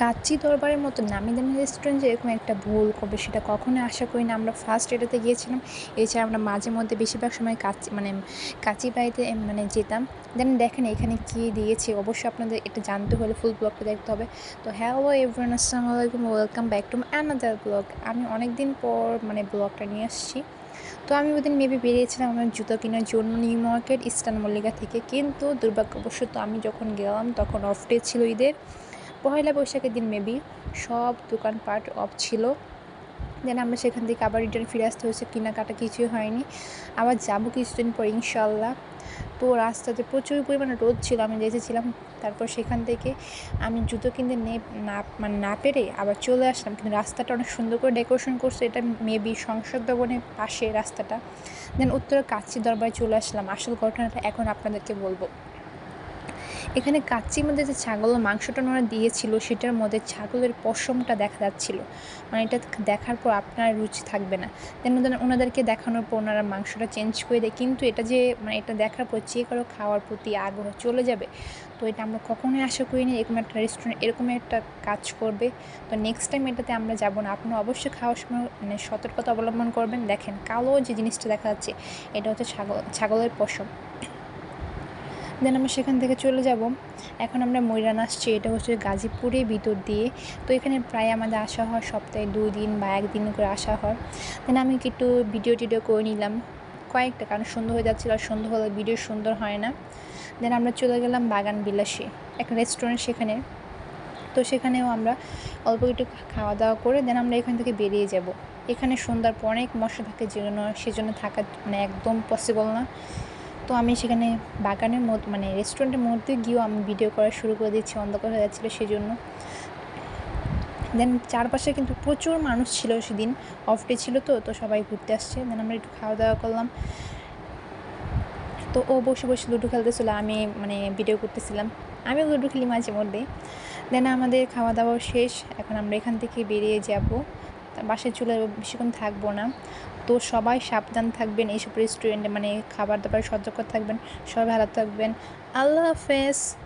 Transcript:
কাচ্চি দরবারের মতো নামি দামি রেস্টুরেন্ট এরকম একটা ভুল করবে সেটা কখনোই আশা করি না। আমরা ফার্স্ট এটাতে গিয়েছিলাম এছাড়া আমরা মাঝে মধ্যে বেশিরভাগ সময় কাচ্চি মানে কাচ্চি বাড়িতে মানে যেতাম। দেন দেখেন এখানে কী দিয়েছে, অবশ্যই আপনাদের এটা জানতে হলে ফুল ব্লগটা দেখতে হবে। তো হ্যালো এভরিওয়ান আসসালামু আলাইকুম welcome back to another blog আমি অনেক দিন পর মানে ব্লগটা নিয়ে আসছি। তো আমি ওদিন মেবি বেরিয়েছিলাম আমার জুতো কেনার জন্য নিউ মার্কেট ইস্টার্ন মল্লিকা থেকে। কিন্তু দুর্ভাগ্যবশত আমি যখন গেলাম তখন অফ ডে ছিল ঈদের। পয়লা বৈশাখের দিন মেবি সব দোকানপাট অফ ছিল। দেন আমরা সেখান থেকে আবার রিটার্ন ফিরে আসতে হয়েছে। কেনাকাটা কিছুই হয়নি। আবার যাব কিছুদিন পর ইনশাল্লাহ তো রাস্তাতে প্রচুর পরিমাণে রোদ ছিল। আমি যেতেছিলাম তারপর সেখান থেকে আমি জুতো কিনতে নে না মানে না পেরে আবার চলে আসলাম। কিন্তু রাস্তাটা অনেক সুন্দর করে ডেকোরেশন করছে। এটা মেবি সংসদ ভবনের পাশে রাস্তাটা। দেন উত্তরে কাচ্চি দরবারে চলে আসলাম। আসল ঘটনাটা এখন আপনাদেরকে বলব। এখানে কাচ্চির মধ্যে যে ছাগলের মাংসটা ওনারা দিয়েছিল, সেটার মধ্যে ছাগলের পশমটা দেখা যাচ্ছিল। মানে এটা দেখার পর আপনার রুচি থাকবে না। দেন ওনাদেরকে দেখানোর পর ওনারা মাংসটা চেঞ্জ করে দেয়। কিন্তু এটা যে মানে এটা দেখার পর যে কারও খাওয়ার প্রতি আগ্রহ চলে যাবে, তো এটা আমরা কখনোই আশা করিনি এরকম একটা রেস্টুরেন্ট এরকম একটা কাজ করবে। তো নেক্সট টাইম এটাতে আমরা যাব না। আপনারা অবশ্যই খাওয়ার সময় মানে সতর্কতা অবলম্বন করবেন। দেখেন কালো যে জিনিসটা দেখা যাচ্ছে, এটা হচ্ছে ছাগল, ছাগলের পশম। দেন আমরা সেখান থেকে চলে যাব। এখন আমরা ময়রান আসছি, এটা হচ্ছে গাজীপুরে ভিতর দিয়ে। তো এখানে প্রায় আমাদের আসা হয় সপ্তাহে দুই দিন বা একদিন করে আসা হয়। দেন আমি একটু ভিডিও টিডিও করে নিলাম। কয়েকটা, কারণ সুন্দর হয়ে যাচ্ছিল আর সুন্দর হলে ভিডিও সুন্দর হয় না। দেন আমরা চলে গেলাম বাগান বিলাসে, একটা রেস্টুরেন্ট সেখানে। তো সেখানেও আমরা অল্প একটু খাওয়া দাওয়া করে দেন আমরা এখান থেকে বেরিয়ে যাব। এখানে সন্ধ্যার পর অনেক মশা থাকে যেজন্য, সেজন্য থাকা মানে একদম পসিবল না। তো আমি সেখানে বাগানের মধ্যে মানে রেস্টুরেন্টের মধ্যে গিয়েও আমি ভিডিও করা শুরু করে দিচ্ছি অন্ধকার হয়ে যাচ্ছিল সেই জন্য দেন চারপাশে কিন্তু প্রচুর মানুষ ছিল সেদিন অফ ডে ছিল তো তো সবাই ঘুরতে আসছে। দেন আমরা একটু খাওয়া দাওয়া করলাম। তো ও বসে বসে লুডো খেলতেছিল, আমি মানে ভিডিও করতেছিলাম। আমিও লুডো খেলি মাঝে মধ্যে। দেন আমাদের খাওয়া দাওয়া শেষ, এখন আমরা এখান থেকে বেরিয়ে যাব। বাসায় চুলে বেশিক্ষণ থাকব না। তো সবাই সাবধান থাকবেন, এইসব রেস্টুরেন্টে মানে খাবার দাবার সতর্ক থাকবেন, সবাই ভালো থাকবেন। আল্লাহ হাফেজ।